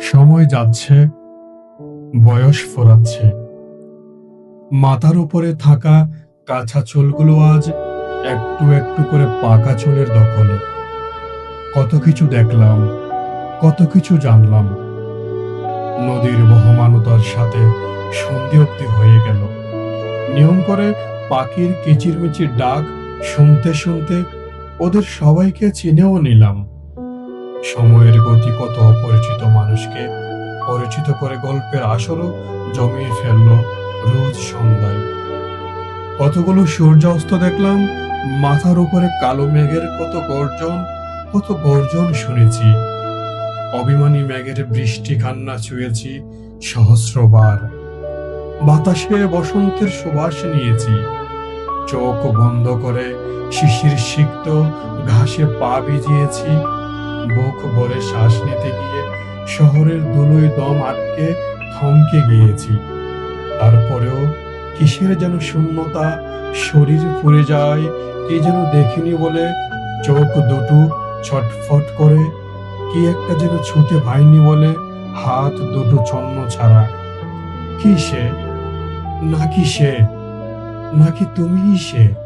সময় যাচ্ছে, বয়স ফোরাচ্ছে। মাথার উপরে থাকা কাঁচা চুলগুলো আজ একটু একটু করে পাকা চুলের দখলে। কত কিছু দেখলাম, কত কিছু জানলাম। নদীর বহমানতার সাথে সন্ধি অব্দি হয়ে গেল। নিয়ম করে পাখির কিচিরমিচির ডাক শুনতে শুনতে ওদের সবাইকে চিনেও নিলাম। সময়ের গতি কত অপরিচিত। মানুষকে পরিচিত করে গল্পের আসরও জমিয়ে ফেলল রোজ সন্ধ্যায়। কতগুলো সূর্যাস্ত দেখলাম, মাথার উপরে কালো মেঘের কত গর্জন কত গর্জন শুনেছি। অভিমানী মেঘের বৃষ্টি কান্না ছুঁয়েছি সহস্রবার। বাতাসে বসন্তের সুবাস নিয়েছি। চোখ বন্ধ করে শিশির সিক্ত ঘাসে পা ভিজিয়েছি। বুক ভরে শ্বাস নিতে গিয়ে শহরের দুলোয় দম আটকে থমকে গিয়েছি। তারপরেও কিসের যেন শূন্যতা, শরীর পুড়ে যায়, কি যেন দেখিনি বলে চোখ দুটো ছটফট করে, কি একটা যেন ছুটে পায়নি বলে হাত দুটো ছন্ন ছাড়া। কি সে? নাকি সে? নাকি তুমিই সে?